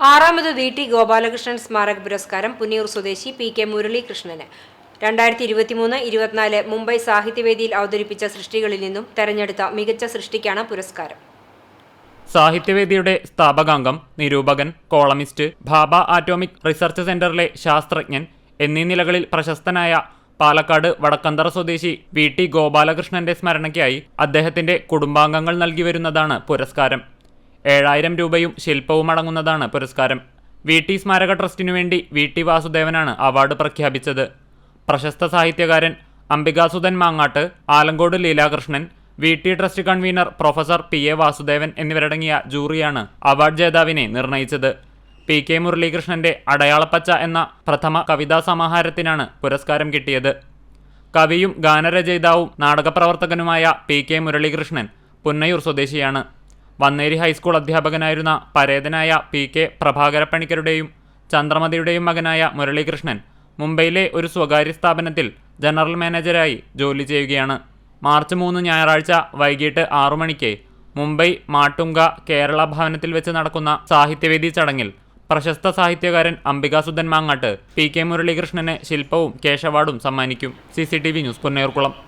ആറാമത് V T Gopalakrishnan സ്മാരക പുരസ്കാരം പുന്നിയൂർ സ്വദേശി പി കെ മുരളീകൃഷ്ണന്. രണ്ടായിരത്തി ഇരുപത്തിമൂന്ന് ഇരുപത്തിനാല് മുംബൈ സാഹിത്യവേദിയിൽ അവതരിപ്പിച്ച സൃഷ്ടികളിൽ നിന്നും തെരഞ്ഞെടുത്ത മികച്ച സൃഷ്ടിക്കാണ് പുരസ്കാരം. സാഹിത്യവേദിയുടെ സ്ഥാപകാംഗം നിരൂപകൻ കോളമിസ്റ്റ് ഭാബ ആറ്റോമിക് റിസർച്ച് സെന്ററിലെ ശാസ്ത്രജ്ഞൻ എന്നീ നിലകളിൽ പ്രശസ്തനായ പാലക്കാട് വടക്കന്തറ സ്വദേശി വി ടി ഗോപാലകൃഷ്ണന്റെ സ്മരണയ്ക്കായി അദ്ദേഹത്തിന്റെ കുടുംബാംഗങ്ങൾ നൽകി വരുന്നതാണ് പുരസ്കാരം. ഏഴായിരം രൂപയും ശില്പവും അടങ്ങുന്നതാണ് പുരസ്കാരം. വി ടി സ്മാരക ട്രസ്റ്റിനു വേണ്ടി വി ടി വാസുദേവനാണ് അവാർഡ് പ്രഖ്യാപിച്ചത്. പ്രശസ്ത സാഹിത്യകാരൻ Ambikasuthan Mangad Alankode Leelakrishnan V T trust convener professor P A Vasudevan എന്നിവരടങ്ങിയ ജൂറിയാണ് അവാർഡ് ജേതാവിനെ നിർണയിച്ചത്. പി കെ മുരളീകൃഷ്ണന്റെ അടയാളപ്പച്ച എന്ന പ്രഥമ കവിതാ സമാഹാരത്തിനാണ് പുരസ്കാരം കിട്ടിയത്. കവിയും ഗാനരചയിതാവും നാടകപ്രവർത്തകനുമായ പി കെ മുരളീകൃഷ്ണൻ പുന്നയൂർ സ്വദേശിയാണ്. വന്നേരി ഹൈസ്കൂൾ അധ്യാപകനായിരുന്ന പരേതനായ പി കെ പ്രഭാകരപ്പണിക്കരുടെയും ചന്ദ്രമതിയുടെയും മകനായ മുരളീകൃഷ്ണൻ മുംബൈയിലെ ഒരു സ്വകാര്യ സ്ഥാപനത്തിൽ ജനറൽ മാനേജരായി ജോലി ചെയ്യുകയാണ്. മാർച്ച് മൂന്ന് ഞായറാഴ്ച വൈകിട്ട് ആറു മണിക്ക് മുംബൈ മാട്ടുങ്ക കേരള ഭവനത്തിൽ വെച്ച് നടക്കുന്ന സാഹിത്യവേദി ചടങ്ങിൽ പ്രശസ്ത സാഹിത്യകാരൻ അംബികാസുധൻ മാങ്ങാട്ട് പി കെ മുരളീകൃഷ്ണന് ശില്പവും കേശവാർഡും സമ്മാനിക്കും. C news Punnayurkulam.